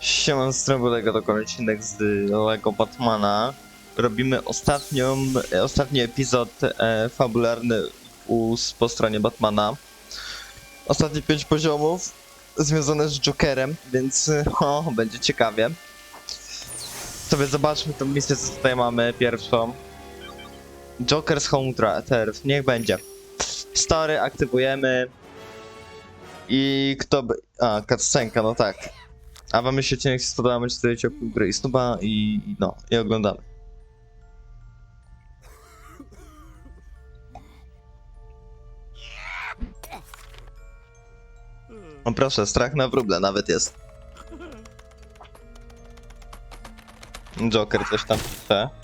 Siemon Strobulego to kolejny odcinek z Lego Batmana. Robimy ostatnią, e, ostatni epizod e, fabularny u, po stronie Batmana. Ostatnie pięć poziomów związane z Jokerem, więc o, będzie ciekawie. Sobie zobaczmy tą misję, co tutaj mamy pierwszą. Joker's Home Turf, niech będzie. Story aktywujemy. I kto by... A, cutscenka, no tak. A wam odcinek się spodobał, możecie dodać łapkę w górę i stuba i i no, i oglądamy. O proszę, strach na wróble nawet jest. Joker coś tam chce.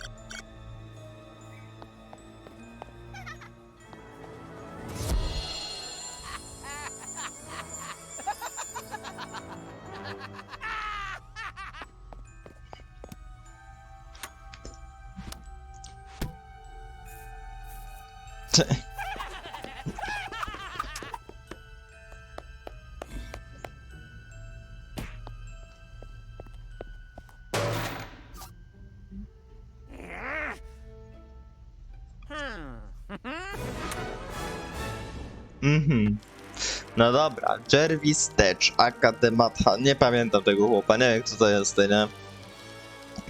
No dobra, Jervis Tech, Akadematha. Nie pamiętam tego chłopa, nie wiem kto to jest, nie?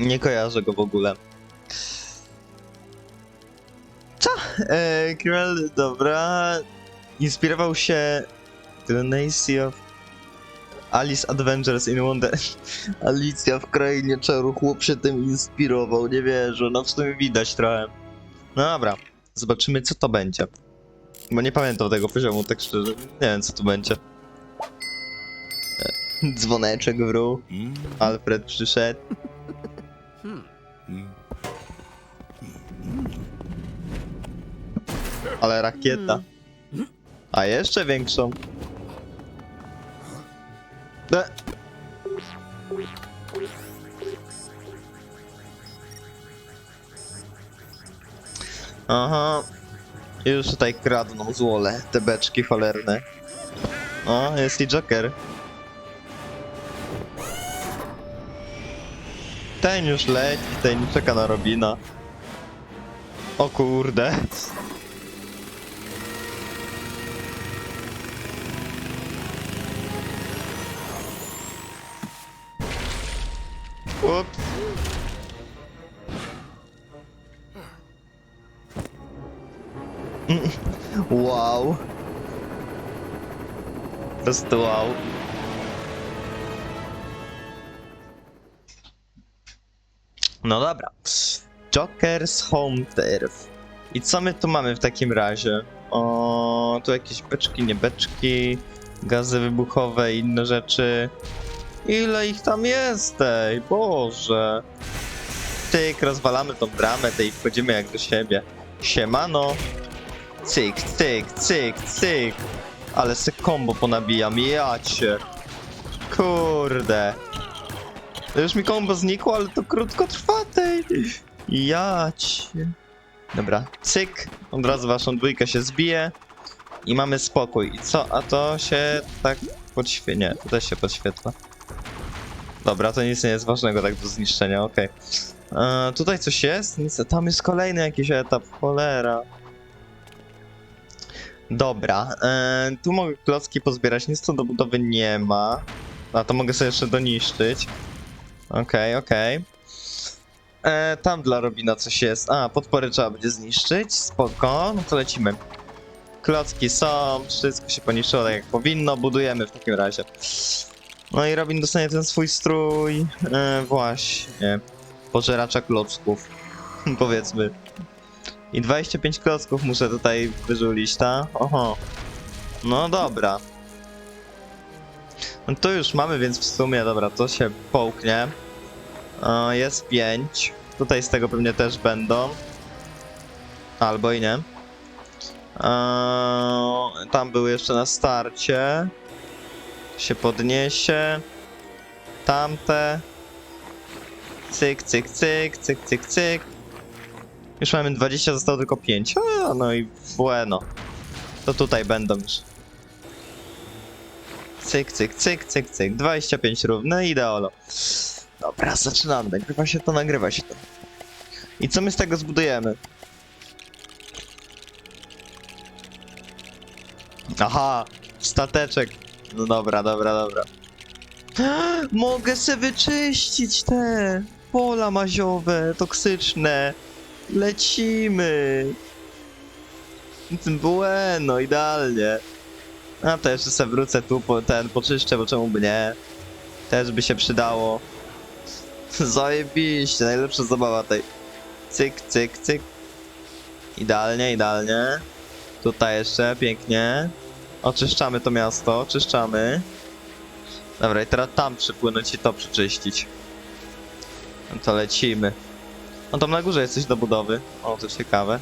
Nie kojarzę go w ogóle. Co? Eee, dobra. Inspirował się Lunacy of Alice Adventures in Wonder. Alicja w Krainie Czaru, chłop się tym inspirował, nie wierzę, no w sumie widać trochę. No dobra, zobaczymy co to będzie. Bo nie pamiętam tego poziomu, tak szczerze. Nie wiem, co tu będzie. E, Dzwoneczek wrół. Alfred przyszedł. Ale rakieta. A jeszcze większą. E. Aha, już tutaj kradną złole, te beczki cholerne. O, jest i Joker. Ten już leci, ten czeka na Robina. O kurde. Prostu wow. No dobra. Joker's Home Turf. I co my tu mamy w takim razie? O, tu jakieś beczki, nie beczki, gazy wybuchowe i inne rzeczy. Ile ich tam jest, ej, Boże. Tyk, rozwalamy tą bramę tej i wchodzimy jak do siebie. Siemano. Cyk, cyk, cyk, cyk. Ale se kombo ponabijam, jacie. Kurde. Już mi kombo znikło, ale to krótko trwa tej. Jacie. Dobra, cyk. Od razu waszą dwójkę się zbije. I mamy spokój. I co? A to się tak podświetla. Nie, to też się podświetla. Dobra, to nic nie jest ważnego tak do zniszczenia, okej. E, Tutaj coś jest? Nic, tam jest kolejny jakiś etap, cholera. Dobra, e, tu mogę klocki pozbierać, nic tu do budowy nie ma. A to mogę sobie jeszcze doniszczyć. Okej, okej. E, Tam dla Robina coś jest. A, podpory trzeba będzie zniszczyć, spoko, no to lecimy. Klocki są, wszystko się poniszczyło tak jak powinno, budujemy w takim razie. No i Robin dostanie ten swój strój, e, właśnie, pożeracza klocków, powiedzmy. I 25 klocków muszę tutaj wyżulić, ta? Oho. No dobra. No to już mamy, więc w sumie, dobra, to się połknie. Jest 5. Tutaj z tego pewnie też będą. Albo i nie. Tam były jeszcze na starcie. Się podniesie. Tamte. Cyk, cyk, cyk, cyk, cyk, cyk. Już mamy 20, zostało tylko 5. A, no i bueno. To tutaj będą już. Cyk, cyk, cyk, cyk, cyk. 25 równe, ideolo. Dobra, zaczynamy. Nagrywa się to, nagrywa się to. I co my z tego zbudujemy? Aha, stateczek. No dobra, dobra, dobra. Mogę se wyczyścić te pola maziowe, toksyczne. Lecimy. Bueno, idealnie. A jeszcze se wrócę tu, po, ten poczyszczę, bo czemu by nie? Też by się przydało. Zajebiście, najlepsza zabawa tej. Cyk, cyk, cyk. Idealnie, idealnie. Tutaj jeszcze, pięknie. Oczyszczamy to miasto, oczyszczamy. Dobra, i teraz tam przypłynąć i to przeczyścić. No to lecimy. No tam na górze jest coś do budowy. O, to ciekawe.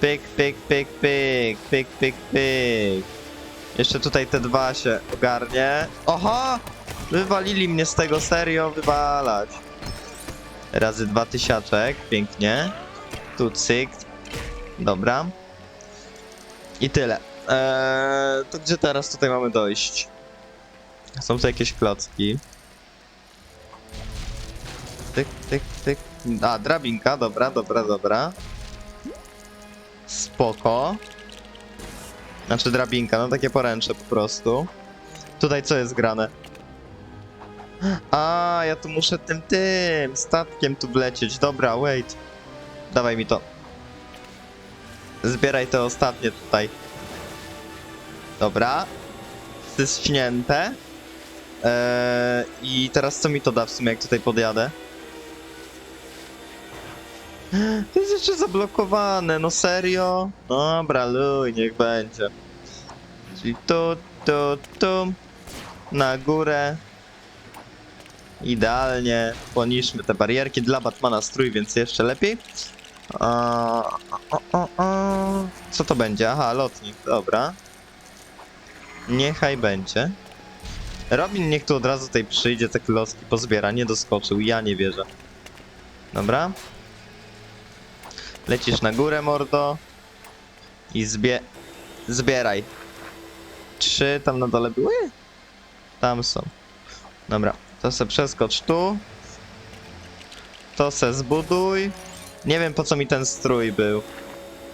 Pyk, pyk, pyk, pyk, pyk, pyk, pyk. Jeszcze tutaj te dwa się ogarnie. Oha! Wywalili mnie z tego, serio, wywalać. Razy dwa tysiaczek, pięknie. Tu cyk. Dobra. I tyle. Eee, to gdzie teraz tutaj mamy dojść? Są tu jakieś klocki. Tyk, tyk, tyk. A, drabinka, dobra, dobra, dobra. Spoko. Znaczy drabinka, no takie poręcze po prostu. Tutaj co jest grane? A, ja tu muszę tym, tym, statkiem tu wlecieć. Dobra, wait. Dawaj mi to. Zbieraj te ostatnie tutaj. Dobra. Styśnięte. Eee, I teraz co mi to da w sumie, jak tutaj podjadę? To jest jeszcze zablokowane, no serio? Dobra, luj, niech będzie. Czyli tu, tu, tu, na górę. Idealnie. Poniszmy te barierki. Dla Batmana strój, więc jeszcze lepiej. O, o, o. Co to będzie? Aha, lotnik, dobra. Niechaj będzie. Robin niech tu od razu tutaj przyjdzie, te kloski pozbiera, nie doskoczył, ja nie wierzę. Dobra. Lecisz na górę, mordo. I zbie... Zbieraj. Trzy tam na dole były? Tam są. Dobra, to se przeskocz tu. To se zbuduj. Nie wiem po co mi ten strój był.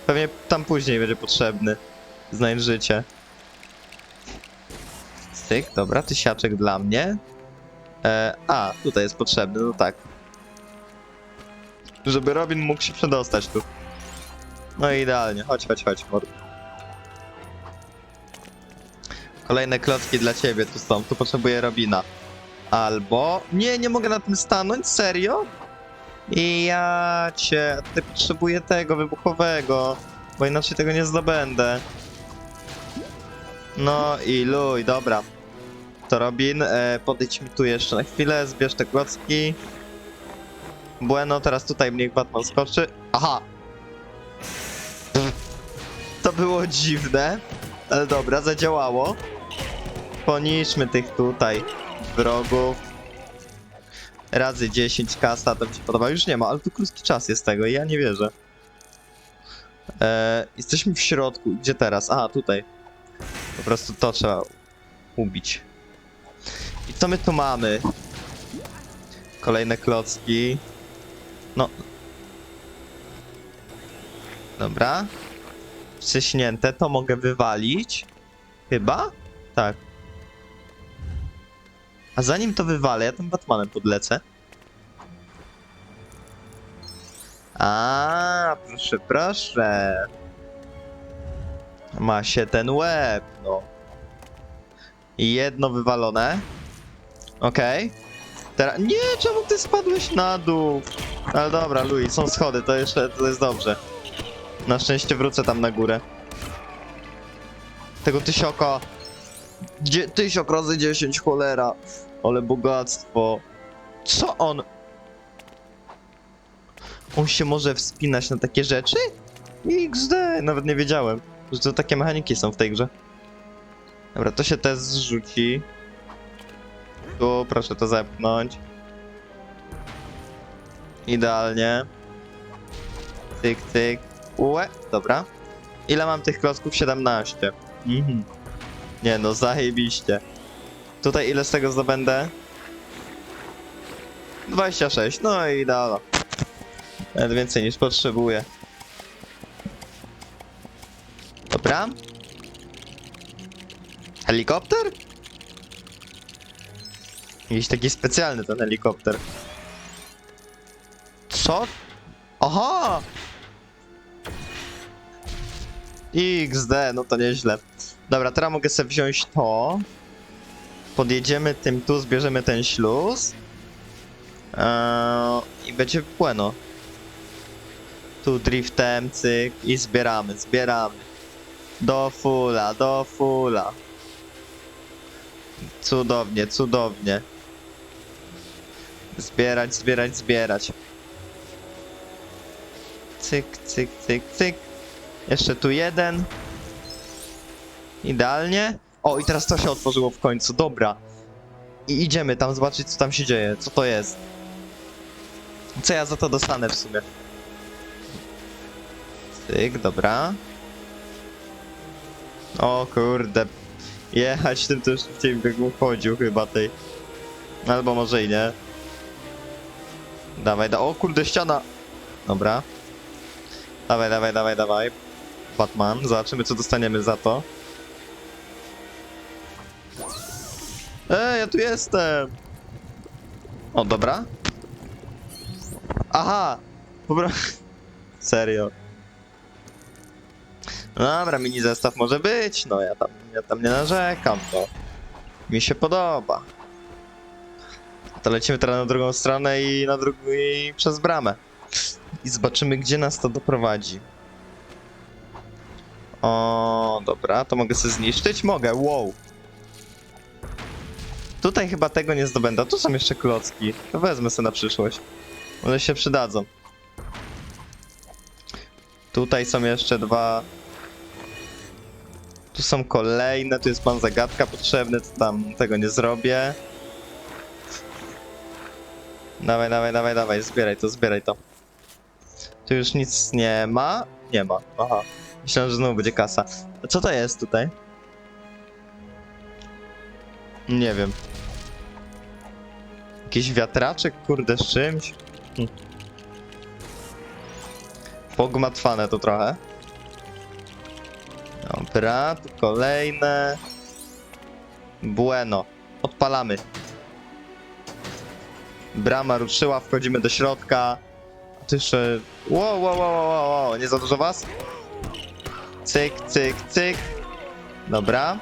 Pewnie tam później będzie potrzebny. Znajdź życie. Styk, dobra, tysiaczek dla mnie. E, a, tutaj jest potrzebny, no tak. Żeby Robin mógł się przedostać tu. No i idealnie, chodź, chodź, chodź, mordo. Kolejne klocki dla ciebie tu są, tu potrzebuję Robina. Albo... Nie, nie mogę na tym stanąć, serio? I ja cię, ty potrzebuję tego wybuchowego, bo inaczej tego nie zdobędę. No i luj, dobra. To Robin, e, podejdź mi tu jeszcze na chwilę, zbierz te klocki. Bueno, teraz tutaj niech Batman skoczy. Aha! To było dziwne, ale dobra, zadziałało. Poniszmy tych tutaj wrogów. Razy 10 kasa, to mi się podoba. Już nie ma, ale tu krótki czas jest tego i ja nie wierzę. E, jesteśmy w środku. Gdzie teraz? Aha, tutaj. Po prostu to trzeba ubić. I co my tu mamy? Kolejne klocki. No. Dobra. Wciśnięte, to mogę wywalić. Chyba? Tak. A zanim to wywalę, ja tym Batmanem podlecę. A, proszę, proszę. Ma się ten łeb, no. Jedno wywalone. Okej. Teraz. Nie, czemu ty spadłeś na dół? Ale dobra, Louis, są schody, to jeszcze to jest dobrze. Na szczęście wrócę tam na górę. Tego tysioko. Dzie tysiok razy 10, cholera. Ale bogactwo. Co on? On się może wspinać na takie rzeczy? XD, nawet nie wiedziałem, że to takie mechaniki są w tej grze. Dobra, to się też zrzuci. Tu, proszę to zepchnąć. Idealnie. Tyk, tyk. Ue, dobra. Ile mam tych klocków? 17. Mhm. Nie no, zajebiście. Tutaj ile z tego zdobędę? 26, no i idealno. Nawet więcej niż potrzebuję. Dobra. Helikopter? Jakiś taki specjalny ten helikopter. Co? Aha! XD, no to nieźle. Dobra, teraz mogę sobie wziąć to. Podjedziemy tym tu, zbierzemy ten śluz. Eee, I będzie bueno. Tu driftem, cyk i zbieramy, zbieramy. Do fula, do fula. Cudownie, cudownie. Zbierać, zbierać, zbierać. Cyk, cyk, cyk, cyk. Jeszcze tu jeden. Idealnie. O, i teraz to się otworzyło w końcu, dobra. I idziemy tam zobaczyć, co tam się dzieje, co to jest. Co ja za to dostanę w sumie? Cyk, dobra. O kurde. Jechać tym też szybciej bym chodził chyba tej. Albo może i nie. Dawaj, da o kurde, ściana. Dobra. Dawaj, dawaj, dawaj, dawaj. Batman, zobaczymy co dostaniemy za to. Ej, ja tu jestem! O, dobra. Aha! Dobra. Serio. No Dobra, mini zestaw może być, no ja tam, ja tam nie narzekam, no. Mi się podoba. To lecimy teraz na drugą stronę i na drugą i przez bramę. I zobaczymy, gdzie nas to doprowadzi. O, dobra, to mogę sobie zniszczyć? Mogę, wow. Tutaj chyba tego nie zdobędę. Tu są jeszcze klocki. To wezmę sobie na przyszłość. One się przydadzą. Tutaj są jeszcze dwa. Tu są kolejne. Tu jest pan zagadka potrzebny. To tam tego nie zrobię. Dawaj, dawaj, dawaj, dawaj. Zbieraj to, zbieraj to. Tu już nic nie ma? Nie ma. Aha. Myślałem, że znowu będzie kasa. A co to jest tutaj? Nie wiem. Jakiś wiatraczek, kurde, z czymś? Hm. Pogmatwane to trochę. Dobra, tu kolejne. Bueno. Odpalamy. Brama ruszyła, wchodzimy do środka. Wow, wow, wow, wow, wow, wow. nie za dużo was? Cyk, cyk, cyk. Dobra.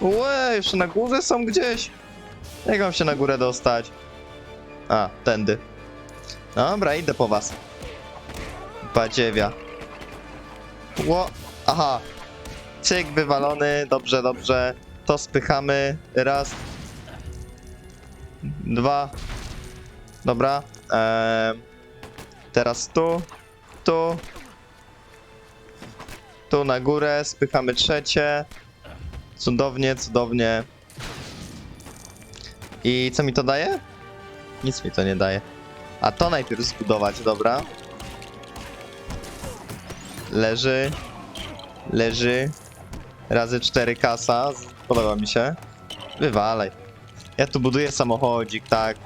Łe, jeszcze na górze są gdzieś. Jak mam się na górę dostać? A, tędy. Dobra, idę po was. Badziewia. Ło, aha. Cyk, wywalony, dobrze, dobrze. To spychamy. Raz. Dwa. Dobra. Teraz tu. Tu. Tu na górę, spychamy trzecie. Cudownie, cudownie. I co mi to daje? Nic mi to nie daje. A to najpierw zbudować, dobra. Leży. Leży. Razy 4 kasa. Podoba mi się. Wywalaj. Ja tu buduję samochodzik, tak.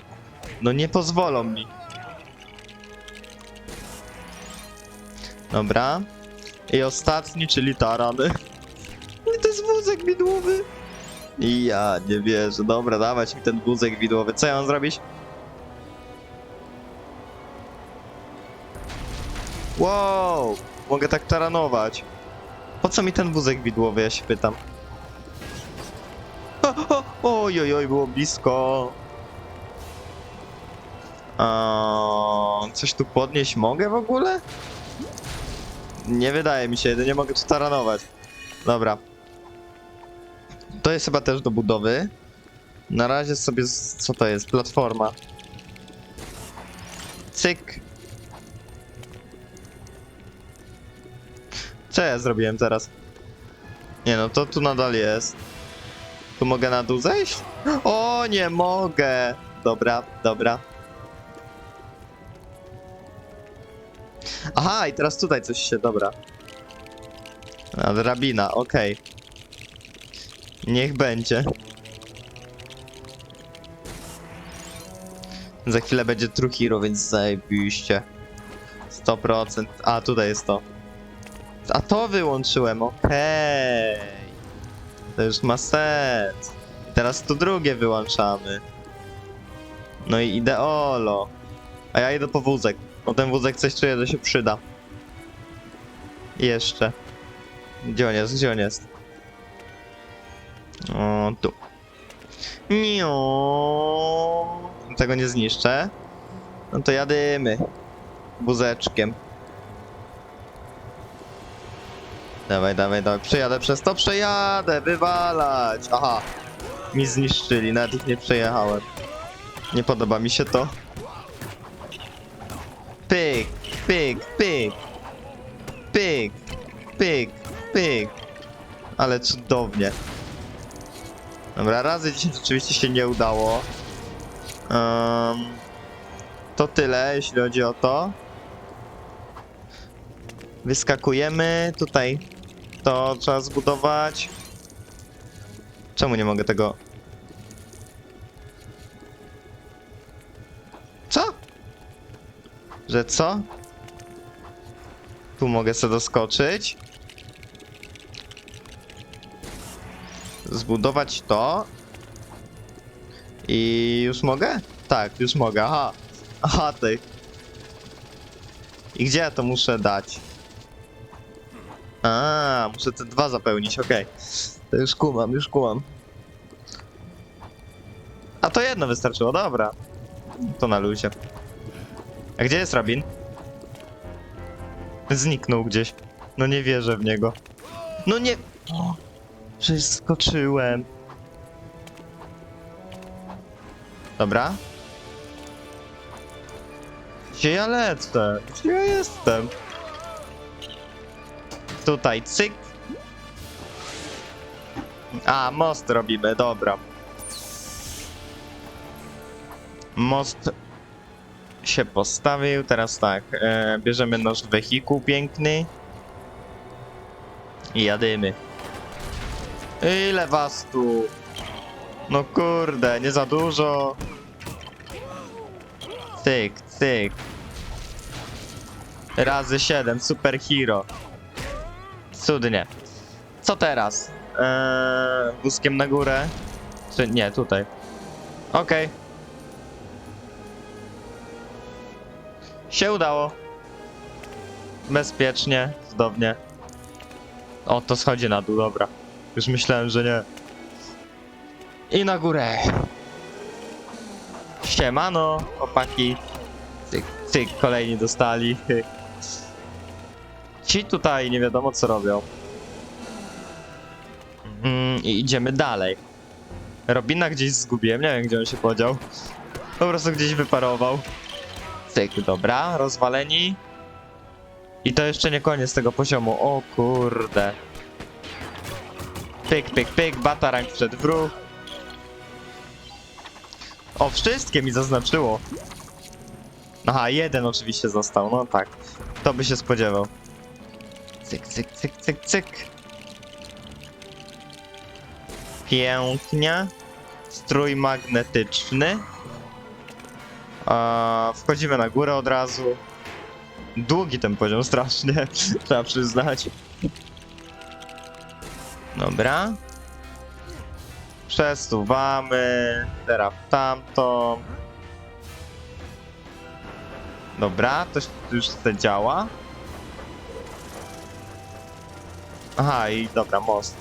No nie pozwolą mi. Dobra. I ostatni, czyli taran. I to jest wózek widłowy. I ja nie wierzę. Dobra, dawać mi ten wózek widłowy. Co ja mam zrobić? Wow! Mogę tak taranować. Po co mi ten wózek widłowy, ja się pytam. O, o, oj, oj, oj, było blisko. A, coś tu podnieść mogę w ogóle? Nie wydaje mi się, jedynie mogę tu taranować. Dobra. To jest chyba też do budowy. Na razie sobie, co to jest? Platforma. Cyk. Co ja zrobiłem teraz? Nie no, to tu nadal jest. Tu mogę na dół zejść? O, nie mogę! Dobra, dobra. Aha, i teraz tutaj coś się, dobra. A, drabina, okej. Niech będzie. Za chwilę będzie Truhiro, więc zajebiście. 100%. A, tutaj jest to. A to wyłączyłem, okej. To już ma sens. Teraz to drugie wyłączamy. No i ideolo. A ja idę po wózek. Bo ten wózek coś czuję, że się przyda. Jeszcze. Gdzie on jest? Gdzie on jest? O, tu. Niu. Tego nie zniszczę. No to jadymy. Wózeczkiem. Dawaj, dawaj, dawaj. Przejadę przez to, przejadę, wywalać. Aha. Mi zniszczyli, nawet ich nie przejechałem. Nie podoba mi się to. Pyk, pyk, pyk. Pyk, pyk, pyk. Ale cudownie. Dobra, razy 10 oczywiście się nie udało. Em, to tyle, jeśli chodzi o to. Wyskakujemy. Tutaj to trzeba zbudować. Czemu nie mogę tego... Że co? Tu mogę sobie doskoczyć. Zbudować to. I już mogę? Tak, już mogę, aha. Aha, ty. I gdzie ja to muszę dać? A, muszę te dwa zapełnić, okej. To już kumam, już kumam. A to jedno wystarczyło, dobra. To na luzie. A gdzie jest Rabin? Zniknął gdzieś. No nie wierzę w niego. No nie... O, przecież skoczyłem. Dobra. Gdzie ja lecę? Gdzie ja jestem? Tutaj, cyk. A, most robimy, dobra. Most się postawił, teraz tak, e, bierzemy nasz wehikuł piękny i jadymy. Ile was tu? No kurde, nie za dużo. Cyk, cyk. Razy 7, super hero. Cudnie. Co teraz? Eee, wózkiem na górę? Czy nie, tutaj. Okej. Się udało. Bezpiecznie, cudownie. O, to schodzi na dół, dobra. Już myślałem, że nie. I na górę. Siemano, chłopaki. Cyk, cyk, kolejni dostali. Ci tutaj nie wiadomo co robią. Mm, I idziemy dalej. Robina gdzieś zgubiłem, nie wiem gdzie on się podział. Po prostu gdzieś wyparował. Cyk, dobra, rozwaleni. I to jeszcze nie koniec tego poziomu, o kurde. Pyk, pyk, pyk, batarang wszedł w ruch. O, wszystkie mi zaznaczyło. Aha, jeden oczywiście został, no tak. To by się spodziewał. Cyk, cyk, cyk, cyk, cyk. Pięknie. Strój magnetyczny. Wchodzimy na górę od razu. Długi ten poziom, strasznie, trzeba przyznać. Dobra. Przesuwamy. Teraz w tamto. Dobra, to już to działa. Aha, i dobra, most.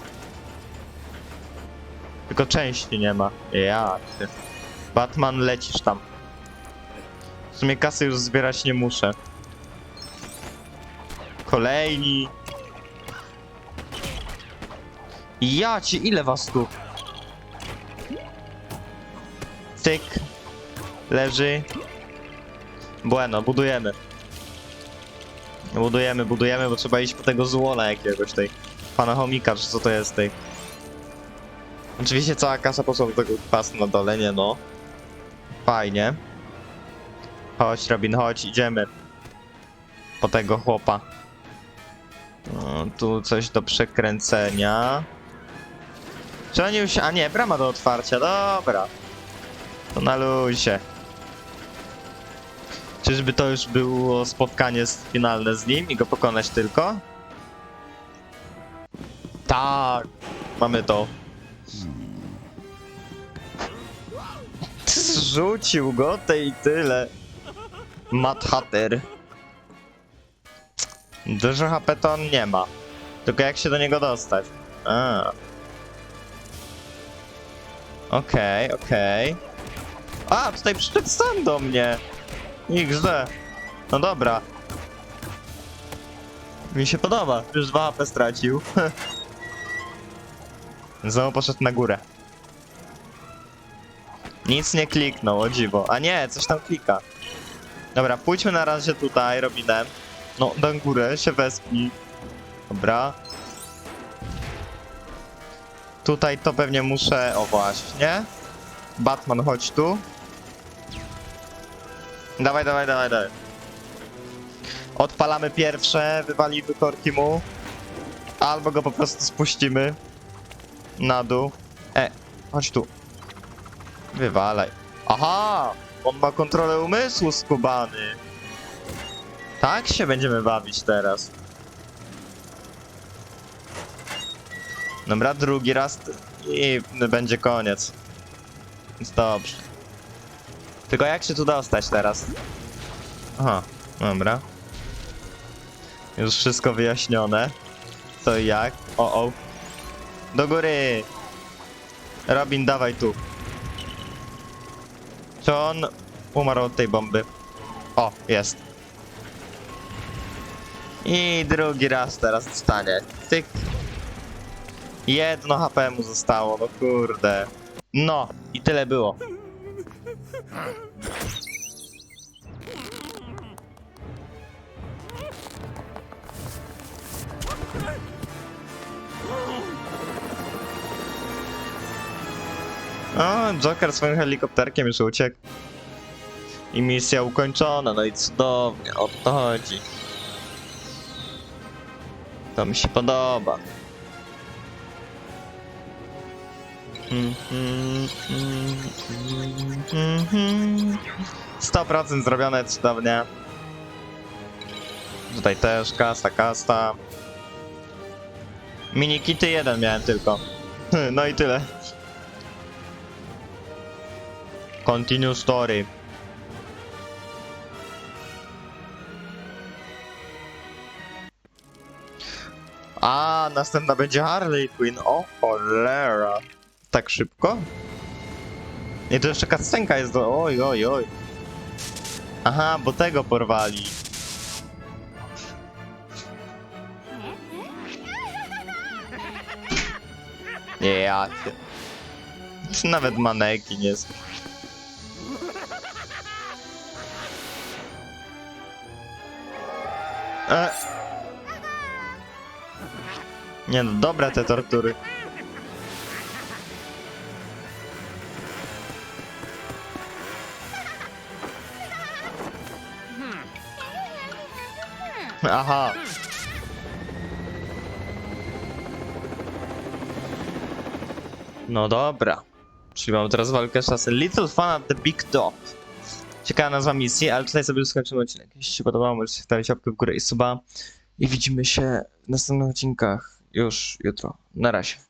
Tylko części nie ma. Ja. Batman, lecisz tam. W sumie kasy już zbierać nie muszę. Kolejni. Ja ci, ile was tu? Cyk. Leży. Bueno, budujemy. Budujemy, budujemy, bo trzeba iść po tego złona jakiegoś tej. Pana chomika, czy co to jest tej. Oczywiście cała kasa poszła do tego pas na dole, nie no. Fajnie. Chodź, Robin, chodź, idziemy. Po tego chłopa. O, tu coś do przekręcenia. Czy oni już... A nie, brama do otwarcia, dobra. To na luzie. Czyżby to już było spotkanie finalne z nim i go pokonać tylko? Tak, mamy to. Zrzucił go te i tyle. Mad Hatter. Dużo HP to on nie ma. Tylko jak się do niego dostać? A. Okej, okej. A, tutaj przyszedł sam do mnie. XD. No dobra. Mi się podoba. Już 2 HP stracił. Znowu poszedł na górę. Nic nie kliknął, o dziwo. A nie, coś tam klika. Dobra, pójdźmy na razie tutaj, Robinem. No, na górę się wespnij. Dobra. Tutaj to pewnie muszę... O właśnie. Batman, chodź tu. Dawaj, dawaj, dawaj, dawaj. Odpalamy pierwsze, wywalimy korki mu. Albo go po prostu spuścimy. Na dół. E, chodź tu. Wywalaj. Aha! On ma kontrolę umysłu, skubany. Tak się będziemy bawić teraz. Dobra, drugi raz i będzie koniec. Więc dobrze. Tylko jak się tu dostać teraz? Aha, dobra. Już wszystko wyjaśnione. Co i jak. O, o. Do góry! Robin, dawaj tu. Czy on umarł od tej bomby? O, jest. I drugi raz teraz dostanie. Tyk. Jedno HP mu zostało, no kurde. No, i tyle było. Joker swoim helikopterkiem już uciekł. I misja ukończona, no i cudownie, o to chodzi. To mi się podoba. Mm, mm, mm, mm, mm. 100% zrobione cudownie. Tutaj też kasta, kasta. Minikity jeden miałem tylko. No i tyle. Continue story. A, następna będzie Harley Quinn. O cholera. Tak szybko? Nie, to jeszcze kastenka jest do... Oj, oj, oj. Aha, bo tego porwali. Ja. Nawet manekin jest. E. Nie no, dobre te tortury. Aha. No dobra. Czyli mamy teraz walkę z czasem. Little at the Big Top. Ciekawa nazwa misji, ale tutaj sobie skończymy odcinek. Jeśli się podobało, możecie stawić łapkę w górę i suba. I widzimy się w następnych odcinkach już jutro. Na razie.